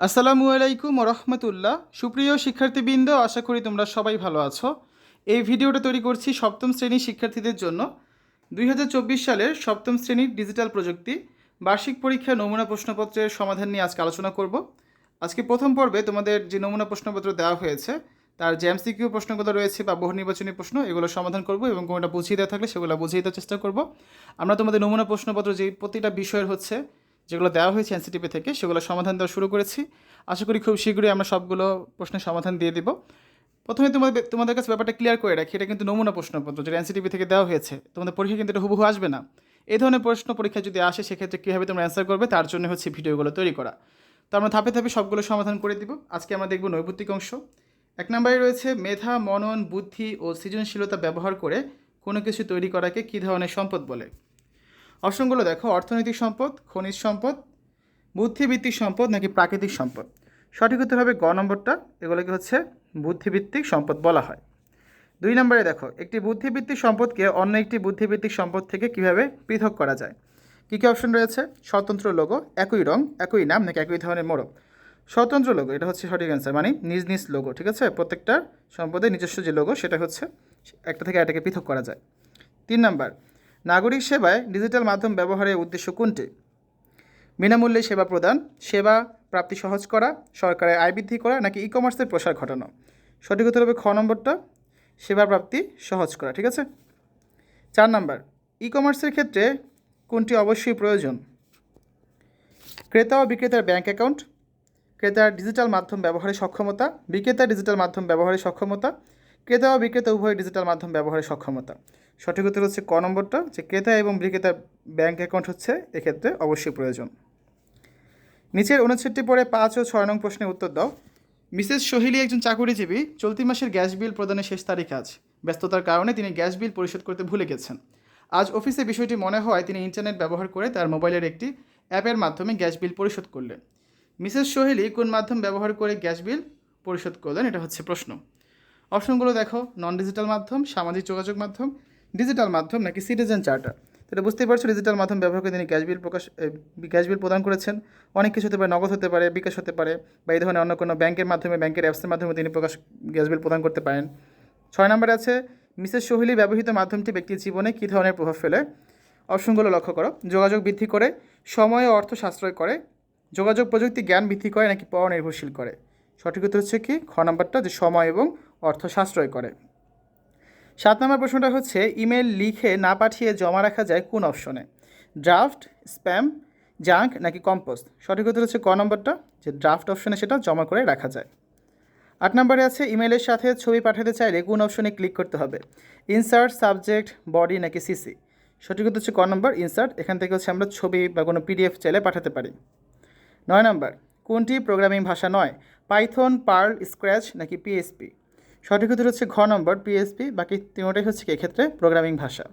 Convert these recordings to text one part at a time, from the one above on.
আসসালামু আলাইকুম রহমতুল্লাহ সুপ্রিয় শিক্ষার্থীবৃন্দ, আশা করি তোমরা সবাই ভালো আছো। এই ভিডিওটা তৈরি করছি সপ্তম শ্রেণির শিক্ষার্থীদের জন্য। দুই হাজার চব্বিশ সালের সপ্তম শ্রেণির ডিজিটাল প্রযুক্তি, বার্ষিক পরীক্ষা নমুনা প্রশ্নপত্রের সমাধান নিয়ে আজকে আলোচনা করব। আজকে প্রথম পর্বে তোমাদের যে নমুনা প্রশ্নপত্র দেওয়া হয়েছে, তার যে এমসিকিউ প্রশ্নগুলো রয়েছে বা বহু নির্বাচনী প্রশ্ন, এগুলো সমাধান করব এবং কোনোটা বুঝিয়ে দেওয়া থাকলে সেগুলো বুঝিয়ে দেওয়ার চেষ্টা করব। আমরা তোমাদের নমুনা প্রশ্নপত্র যে প্রতিটা বিষয়ের হচ্ছে যেগুলো দেওয়া হয়েছে এনসিটিপি থেকে, সেগুলো সমাধান দেওয়া শুরু করেছি। আশা করি খুব শীঘ্রই আমরা সবগুলো প্রশ্নের সমাধান দিয়ে দিব। প্রথমে তোমাদের তোমাদের কাছে ব্যাপারটা ক্লিয়ার করে রাখি, এটা কিন্তু নমুনা প্রশ্নপত্র যেটা এনসিটিভি থেকে দেওয়া হয়েছে। তোমাদের পরীক্ষা কিন্তু এটা হুবহু আসবে না। এই ধরনের প্রশ্ন পরীক্ষা যদি আসে, সেক্ষেত্রে কীভাবে তোমরা অ্যান্সার করবে, তার জন্য হচ্ছে ভিডিওগুলো তৈরি করা। তো আমরা ধাপে ধাপে সবগুলো সমাধান করে দিব। আজকে আমরা দেখব নৈপুত্তিক অংশ। এক নম্বরে রয়েছে মেধা, মনন, বুদ্ধি ও সৃজনশীলতা ব্যবহার করে কোনো কিছু তৈরি করাকে কী ধরনের সম্পদ বলে? অপশনগুলো দেখো, অর্থনৈতিক সম্পদ, খনিজ সম্পদ বুদ্ধিভিত্তিক সম্পদ নাকি প্রাকৃতিক সম্পদ? সঠিক উত্তর হবে গ নম্বরটা, এগুলোকে হচ্ছে বুদ্ধিভিত্তিক সম্পদ বলা হয়। দুই নম্বরে দেখো, একটি বুদ্ধিভিত্তিক সম্পদকে অন্য একটি বুদ্ধিভিত্তিক সম্পদ থেকে কীভাবে পৃথক করা যায়? কী কী অপশন রয়েছে? স্বতন্ত্র লোগো, একই রং, একই নাম নাকি একই ধরনের মোড়ক? স্বতন্ত্র লোগো, এটা হচ্ছে সঠিক অ্যান্সার মানে নিজ নিজ লোগো, ঠিক আছে? প্রত্যেকটা সম্পদের নিজস্ব যে লোগো, সেটা হচ্ছে একটা থেকে এটাকে পৃথক করা যায়। তিন নম্বর নাগরিক সেবায় ডিজিটাল মাধ্যম ব্যবহারের উদ্দেশ্য কোনটি? বিনামূল্যে সেবা প্রদান, সেবা প্রাপ্তি সহজ করা সরকারের আয় বৃদ্ধি করা, নাকি ই কমার্সের প্রসার ঘটানো? সঠিক উত্তর হবে খ নম্বরটা, সেবা প্রাপ্তি সহজ করা, ঠিক আছে? চার নম্বর ই কমার্সের ক্ষেত্রে কোনটি অবশ্যই প্রয়োজন? ক্রেতা ও বিক্রেতার ব্যাংক অ্যাকাউন্ট ক্রেতার ডিজিটাল মাধ্যম ব্যবহারের সক্ষমতা বিক্রেতার ডিজিটাল মাধ্যম ব্যবহারের সক্ষমতা, ক্রেতা ও বিক্রেতা উভয় ডিজিটাল মাধ্যম ব্যবহারের সক্ষমতা। সঠিক উত্তর হচ্ছে ক নম্বরটা, যে ক্রেতা এবং বিক্রেতার ব্যাংক অ্যাকাউন্ট হচ্ছে এক্ষেত্রে অবশ্যই প্রয়োজন। নিচের অনুচ্ছেদটি পরে পাঁচ ও ছয় নং প্রশ্নের উত্তর দাও। মিসেস সোহিলি একজন চাকুরিজীবী, চলতি মাসের গ্যাস বিল প্রদানের শেষ তারিখ আজ। ব্যস্ততার কারণে তিনি গ্যাস বিল পরিশোধ করতে ভুলে গেছেন। আজ অফিসে বিষয়টি মনে হয় তিনি ইন্টারনেট ব্যবহার করে তার মোবাইলের একটি অ্যাপের মাধ্যমে গ্যাস বিল পরিশোধ করলেন। মিসেস সোহেলি কোন মাধ্যম ব্যবহার করে গ্যাস বিল পরিশোধ করলেন, এটা হচ্ছে প্রশ্ন। অপশনগুলো দেখো নন ডিজিটাল মাধ্যম, সামাজিক যোগাযোগ মাধ্যম ডিজিটাল মাধ্যম নাকি সিটিজেন চার্টার এটা বুঝতেই পারছ ডিজিটাল মাধ্যম ব্যবহার করে তিনি গ্যাস বিল প্রকাশ গ্যাস বিল প্রদান করেছেন। অনেক কিছু হতে পারে, নগদ হতে পারে, বিকাশ হতে পারে, বা এই ধরনের অন্য কোনো ব্যাংকের মাধ্যমে, ব্যাংকের অ্যাপসের মাধ্যমে তিনি প্রকাশ গ্যাস বিল প্রদান করতে পারেন। ছয় নম্বরে আছে, মিসেস সোহেলি ব্যবহৃত মাধ্যমটি ব্যক্তির জীবনে কী ধরনের প্রভাব ফেলে? অপশনগুলো লক্ষ্য করো। যোগাযোগ বৃদ্ধি করে, সময় ও অর্থ সাশ্রয় করে, যোগাযোগ প্রযুক্তি জ্ঞান বৃদ্ধি করে, নাকি পর নির্ভরশীল করে? সঠিক উত্তর হচ্ছে কি, খ নাম্বারটা যে সময় এবং অর্থ সাশ্রয় করে। সাত নম্বর প্রশ্নটা হচ্ছে ইমেল লিখে না পাঠিয়ে জমা রাখা যায় কোন অপশনে? ড্রাফট, স্প্যাম, জাঙ্ক নাকি কম্পোস্ট? সঠিক উত্তর হচ্ছে ক নম্বরটা, যে ড্রাফট অপশনে সেটা জমা করে রাখা যায়। আট নম্বরে আছে ইমেলের সাথে ছবি পাঠাতে চাইলে কোন অপশনে ক্লিক করতে হবে? ইনসার্ট, সাবজেক্ট, বডি নাকি সিসি? সঠিক উত্তর হচ্ছে ক নম্বর, ইনসার্ট। এখান থেকে হচ্ছে আমরা ছবি বা কোনো পিডিএফ চাইলে পাঠাতে পারি। নয় নম্বর, কোনটি প্রোগ্রামিং ভাষা নয়? পাইথন, পার্ল, স্ক্র্যাচ নাকি পিএসপি? সঠিক উত্তর হচ্ছে ঘ নম্বর পিএসপি বাকি তিনটাই হচ্ছে এক্ষেত্রে প্রোগ্রামিং ভাষা।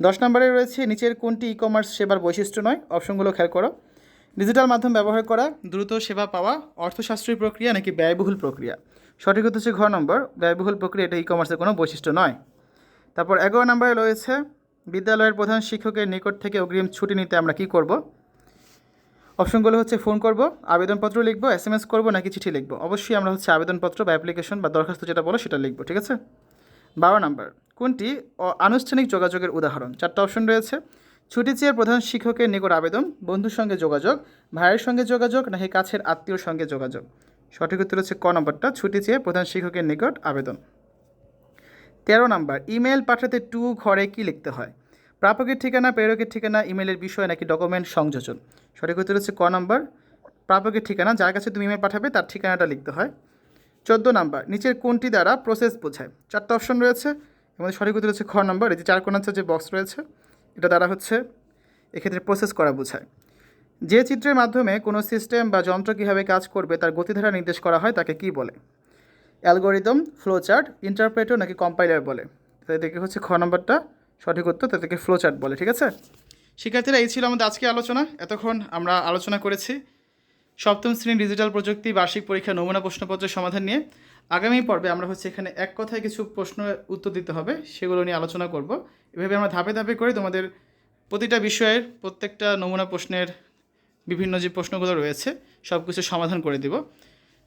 দশ নম্বরে রয়েছে নিচের কোনটি ই কমার্স সেবার বৈশিষ্ট্য নয়, অপশনগুলো খেয়াল করো। ডিজিটাল মাধ্যম ব্যবহার করা, দ্রুত সেবা পাওয়া অর্থশাস্ত্রী প্রক্রিয়া নাকি ব্যয়বহুল প্রক্রিয়া? সঠিক উত্তর হচ্ছে ঘ নম্বর, ব্যয়বহুল প্রক্রিয়া এটা ই কমার্সের কোনো বৈশিষ্ট্য নয়। তারপর এগারো নম্বরে রয়েছে বিদ্যালয়ের প্রধান শিক্ষকের নিকট থেকে অগ্রিম ছুটি নিতে আমরা কি করব? অপশনগুলো হচ্ছে ফোন করব, আবেদনপত্র লিখব এস এম এস করব নাকি চিঠি লিখব। অবশ্যই আমরা হচ্ছে আবেদনপত্র বা অ্যাপ্লিকেশন বা দরখাস্ত যেটা বলো সেটা লিখব, ঠিক আছে? বারো নম্বর, কোনটি আনুষ্ঠানিক যোগাযোগের উদাহরণ? চারটা অপশন রয়েছে। ছুটি চেয়ে প্রধান শিক্ষকের নিকট আবেদন, বন্ধুর সঙ্গে যোগাযোগ, ভাইয়ের সঙ্গে যোগাযোগ নাকি কাছের আত্মীয়র সঙ্গে যোগাযোগ? সঠিক উত্তর হচ্ছে ক নম্বরটা, ছুটি চেয়ে প্রধান শিক্ষকের নিকট আবেদন। তেরো নাম্বার, ইমেল পাঠাতে টু ঘরে কি লিখতে হয়? প্রাপকের ঠিকানা, প্রেরকের ঠিকানা, ইমেলের বিষয় নাকি ডকুমেন্ট সংযোজন? সঠিক উত্তর হচ্ছে ক নাম্বার। প্রাপকের ঠিকানা, যার কাছে তুমি ইমেল পাঠাবে তার ঠিকানাটা লিখতে হয়। চোদ্দ নাম্বার, নিচের কোনটি দ্বারা প্রসেস বোঝায়? চারটা অপশন রয়েছে। এবং সঠিক উত্তর হচ্ছে খ নম্বর। এই যে চার কোনার যে বক্স রয়েছে, এটা দ্বারা হচ্ছে এক্ষেত্রে প্রসেস করা বোঝায়। যে চিত্রের মাধ্যমে কোনো সিস্টেম বা যন্ত্র কীভাবে কাজ করবে, তার গতিধারা নির্দেশ করা হয় তাকে কি বলে? অ্যালগোরিদম ফ্লোচার্ট ইন্টারপ্রেটর নাকি কম্পাইলার বলে? তাই থেকে হচ্ছে খ নম্বরটা। সঠিক উত্তর, তাদেরকে ফ্লোচার্ট বলে, ঠিক আছে? শিক্ষার্থীরা, এই ছিল আমাদের আজকে আলোচনা। এতক্ষণ আমরা আলোচনা করেছি সপ্তম শ্রেণির ডিজিটাল প্রযুক্তি বার্ষিক পরীক্ষা নমুনা প্রশ্নপত্রের সমাধান নিয়ে। আগামী পর্বে আমরা হচ্ছে এখানে এক কথায় কিছু প্রশ্ন উত্তর দিতে হবে, সেগুলো নিয়ে আলোচনা করব। এভাবে আমরা ধাপে ধাপে করে তোমাদের প্রতিটা বিষয়ের প্রত্যেকটা নমুনা প্রশ্নের বিভিন্ন যে প্রশ্নগুলো রয়েছে সব কিছু সমাধান করে দিব।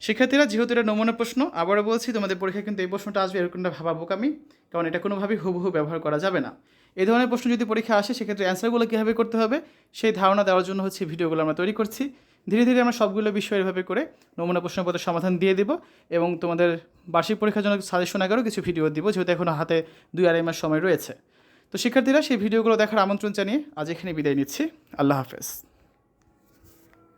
শিক্ষার্থীরা, যেহেতু এটা নমুনা প্রশ্ন, আবারও বলছি, তোমাদের পরীক্ষায় কিন্তু এই প্রশ্নটা আসবে, এরকমটা ভাবা বোকামি কারণ এটা কোনোভাবেই হুবহু ব্যবহার করা যাবে না। এই ধরনের প্রশ্ন যদি পরীক্ষা আসে, সেক্ষেত্রে অ্যান্সারগুলো কীভাবে করতে হবে, সেই ধারণা দেওয়ার জন্য হচ্ছে ভিডিওগুলো আমরা তৈরি করছি। ধীরে ধীরে আমরা সবগুলো বিষয় এভাবে করে নমুনা প্রশ্নপত্রের সমাধান দিয়ে দিব এবং তোমাদের বার্ষিক পরীক্ষার জন্য সাজেশন আগেরও কিছু ভিডিও দিব, যেহেতু এখনও হাতে দুই আড়াই মাস সময় রয়েছে। তো শিক্ষার্থীরা, সেই ভিডিওগুলো দেখার আমন্ত্রণ জানিয়ে আজ এখানে বিদায় নিচ্ছি। আল্লাহ হাফেজ।